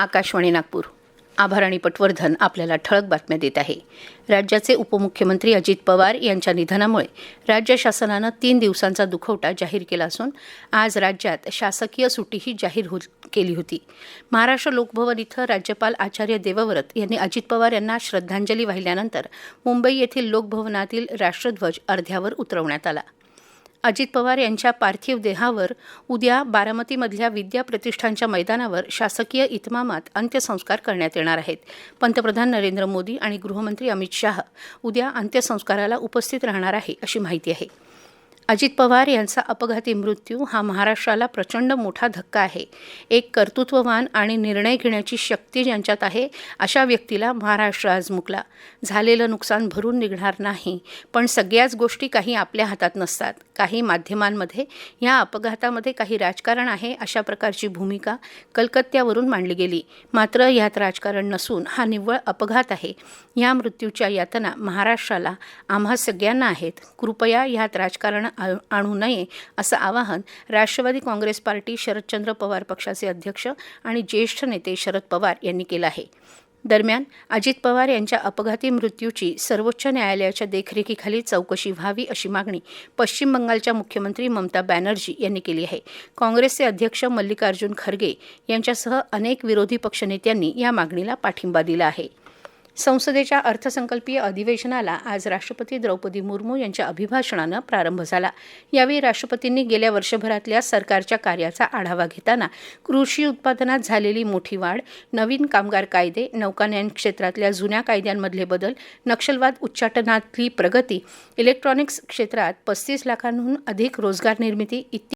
आकाशवाणी नागपूर. आभाराणी पटवर्धन आपल्याला ठळक बातम्या देत आहे. राज्याचे उपमुख्यमंत्री अजित पवार यांच्या निधनामुळे राज्य शासनानं तीन दिवसांचा दुखवटा जाहीर केला असून आज राज्यात शासकीय सुट्टीही जाहीर हो केली होती. महाराष्ट्र लोकभवन इथं राज्यपाल आचार्य देवव्रत यांनी अजित पवार यांना श्रद्धांजली वाहिल्यानंतर मुंबई येथील लोकभवनातील राष्ट्रध्वज अर्ध्यावर उतरवण्यात आला. अजित पवार यांच्या पार्थिव देहावर उद्या बारामतीमधल्या विद्या प्रतिष्ठानच्या मैदानावर शासकीय इतमामात अंत्यसंस्कार करण्यात येणार आहेत. पंतप्रधान नरेंद्र मोदी आणि गृहमंत्री अमित शाह उद्या अंत्यसंस्काराला उपस्थित राहणार आहे अशी माहिती आहे. अजित पवार यांचा अपघाती मृत्यू हा महाराष्ट्राला प्रचंड मोठा धक्का आहे. एक कर्तृत्ववान आणि निर्णय घेण्याची शक्ती ज्यांच्यात आहे अशा व्यक्तीला महाराष्ट्र आज मुकला. झालेलं नुकसान भरून निघणार नाही पण सगळ्याच गोष्टी काही आपल्या हातात नसतात. काही माध्यमांमध्ये या अपघातामध्ये काही राजकारण आहे अशा प्रकारची भूमिका कलकत्त्यावरून मांडली गेली. मात्र यात राजकारण नसून हा निव्वळ अपघात आहे. या मृत्यूच्या यातना महाराष्ट्राला आम्हा सगळ्यांना आहेत. कृपया यात राजकारण आणू नये असं आवाहन राष्ट्रवादी काँग्रेस पार्टी शरदचंद्र पवार पक्षाचे अध्यक्ष आणि ज्येष्ठ नेते शरद पवार यांनी केलं आहे. दरम्यान अजित पवार यांच्या अपघाती मृत्यूची सर्वोच्च न्यायालयाच्या देखरेखीखाली चौकशी व्हावी अशी मागणी पश्चिम बंगालच्या मुख्यमंत्री ममता बॅनर्जी यांनी केली आहे. काँग्रेसचे अध्यक्ष मल्लिकार्जुन खरगे यांच्यासह अनेक विरोधी पक्षनेत्यांनी या मागणीला पाठिंबा दिला आहे. संसदेच्या अर्थसंकल्पीय अधिवेशनाला आज राष्ट्रपती द्रौपदी मुर्मू यांच्या अभिभाषणानं प्रारंभ झाला. यावेळी राष्ट्रपतींनी गेल्या वर्षभरातल्या सरकारच्या कार्याचा आढावा घेताना कृषी उत्पादनात झालेली मोठी वाढ नवीन कामगार कायदे नौकानयन क्षेत्रातल्या जुन्या कायद्यांमधले बदल नक्षलवाद उच्चाटनातली प्रगती इलेक्ट्रॉनिक्स क्षेत्रात पस्तीस लाखांहून अधिक रोजगार निर्मिती इत्यादी